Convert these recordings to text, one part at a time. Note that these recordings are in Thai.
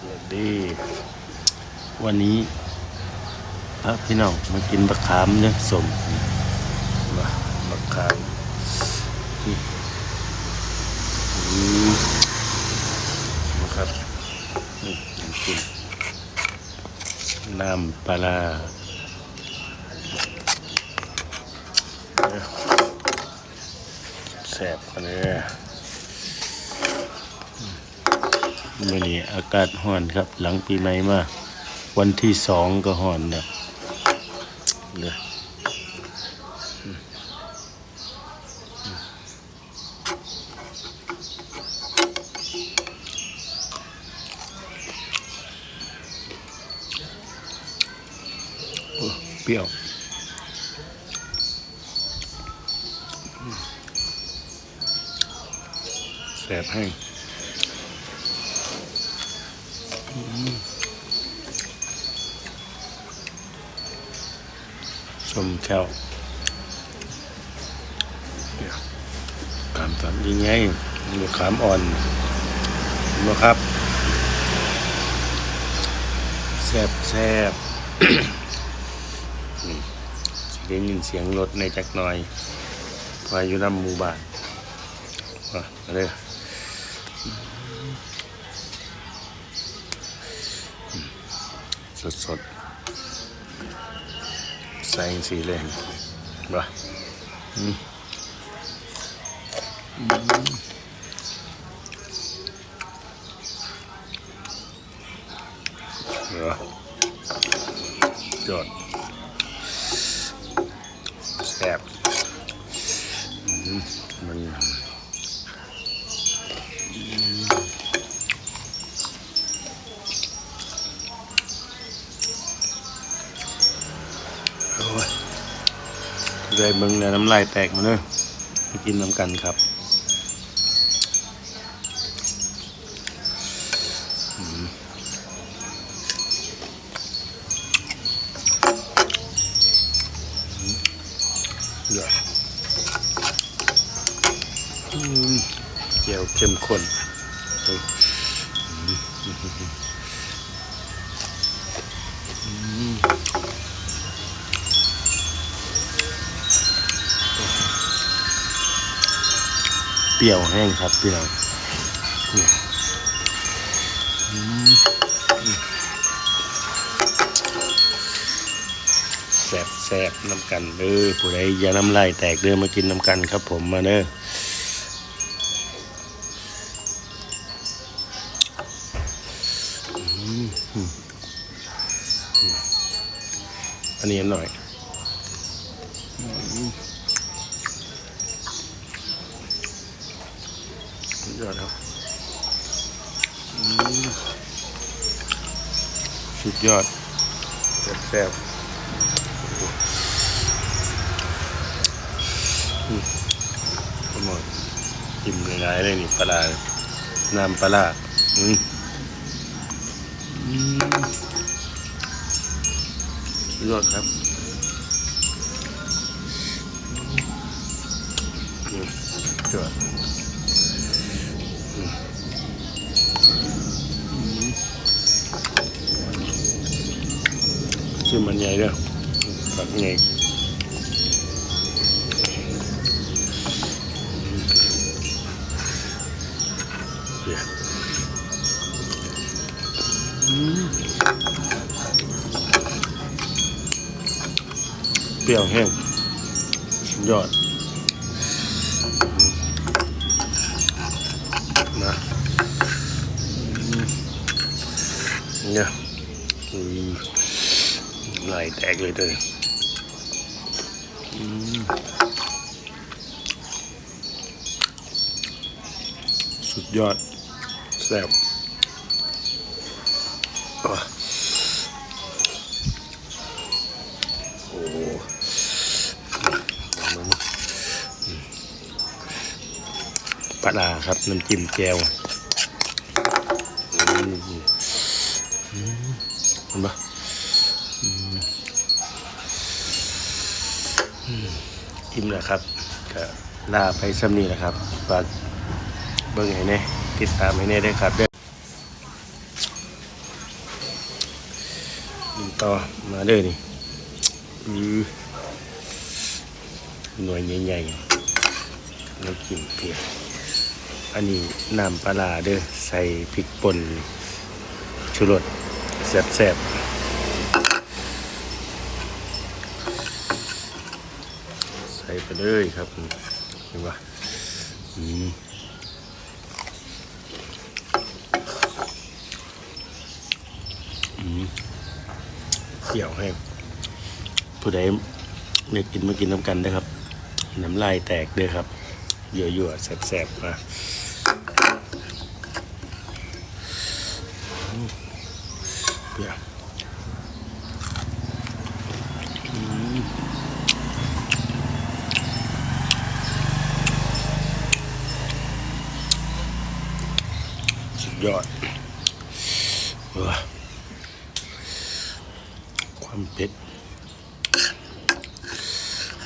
สวัสดี วันนี้พระพี่น้องมากินบักขามเนี่ยสมมาบักขามนี่นะครับนี่น้ำจิ้มน้ำปลาแซ่บกันเลย มื่อนี้อากาศร้อนครับ หลังปีใหม่มา วันที่สองก็ร้อนเนี่ยเลยโอ้เปรี้ยวแสบแห้ง ชมแก้วขามสันยังไงมีขามอ่อนนะครับแซบแซบนี่ได้ยินเสียงรถในจักหน่อยพาอยู่นำหมู่บ้านมาเลย สดสดๆใส่สีเลยบ่อืมอืมเหรอจอดแซ่บมมัน เลยมึงเนี่ยน้ำลายแตกมาเลยมากินน้ำกันครับเดี๋ยวอืมเจียวเข้มข้นอืม เปรี้ยวแห้งครับพี่น้องนี่อืมแสบแสบน้ำกันเด้อผู้ใดอย่าน้ำลายแตกเด้อมากินน้ำกันครับผมมาเด้ออันนี้หน่อยอืม สุด ยอดครับอืมสุดยอดแซ่บๆอืมขโมยจิ้มง่ายๆเลยนี่ปลาร้าน้ำปลาร้าอืมอืมสุดยอดครับอืมสุดยอด ชื่อมันใหญ่เด้วยฝักใหญ่เดี๋ยวอืมเปรี้ยวแห้งสุดยอดนะเนี่ย ไหลแตกเลยเด้ออืมสุดยอดแซ่บอะโอ้ลองดูอืมปลาร้าครับ น้ำจิ้มแก้วอืมอืมเห็นปะ อิ่มแล้วครับก็ลาไปซ้ำนี้แหละครับฝากเบิ่งให้แน่ติดตามให้แน่ได้ครับเด้อต่อมาเด้อนี่หน่วยใหญ่ๆน้ำจิ้มเพียอันนี้น้ำปลาร้าเด้อใส่พริกป่นชูรสแซ่บๆ ส่ไปเลยครับเห็นปะอืมอืมเกี่ยวให้ ผู้ใดอยากกินมากินน้ำกันได้ครับ น้ำลายแตกเด้อครับยั่วๆแสบๆมาอืมเปรี้ยวอืม สุดยอดเอความเผ็ด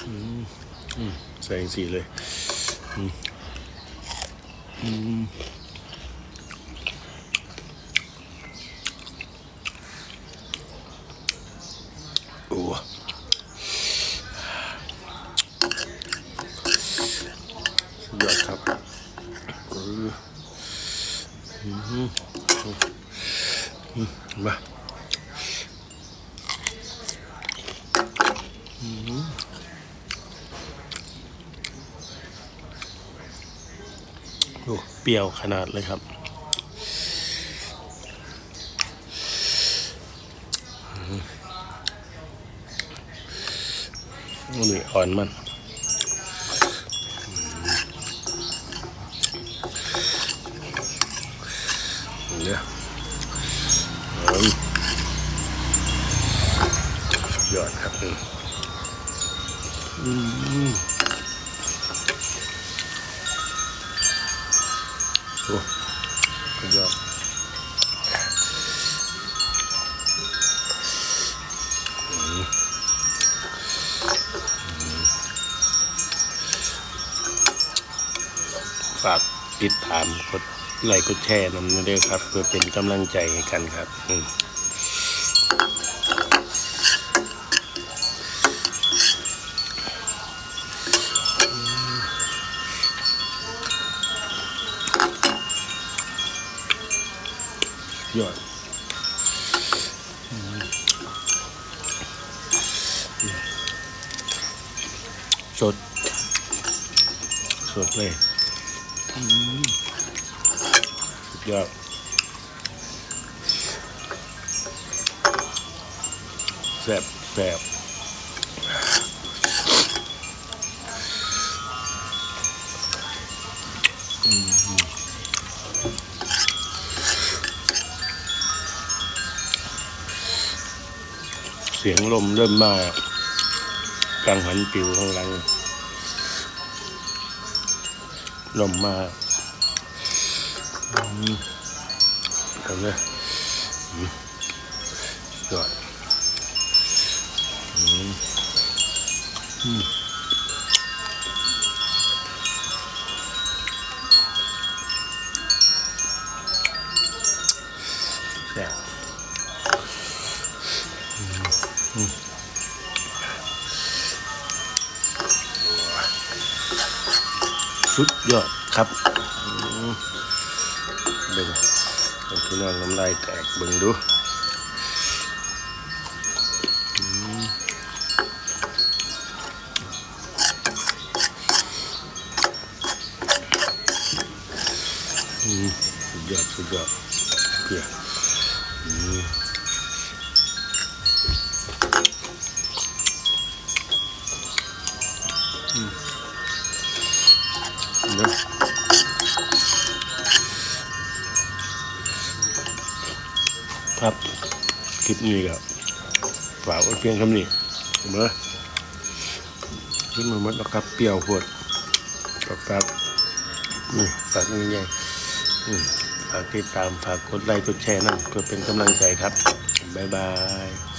อืมอืมใส่สีเลย อืมอืมโอ้สุดยอดครับเออ มา โอ้เปรี้ยวขนาดเลยครับนี่อ่อนมัน เนี่ยอืมสุดยอดครับอืมโอ้สุดยอดฝากติดตามกดไลค์กดแชร์นำด้วยครับ เพื่อเป็นกำลังใจให้กันครับ อืม สด สดเลยสุดยอดแซ่บแซ่บเสียงลมเริ่มมา กังหันปิวข้างหลังลมมาเอาเลยยอดอืมอืมแซ่บ สุดยอดครับเบิ่งพี่น้องน้ำลายแตกเบิ่งดูสุดยอดสุดยอดเพีย เนอครับ คลิปนี้ก็ฝากไว้เพียงคำนี้เมื่อขึ้นมาหมดแล้วครับเปรี้ยวโพดก็ครับนี่ฝากนี่ไงฝากติดตามฝากกดไลค์กดแชร์นั่นเพื่อเป็นกำลังใจครับ บ๊ายบาย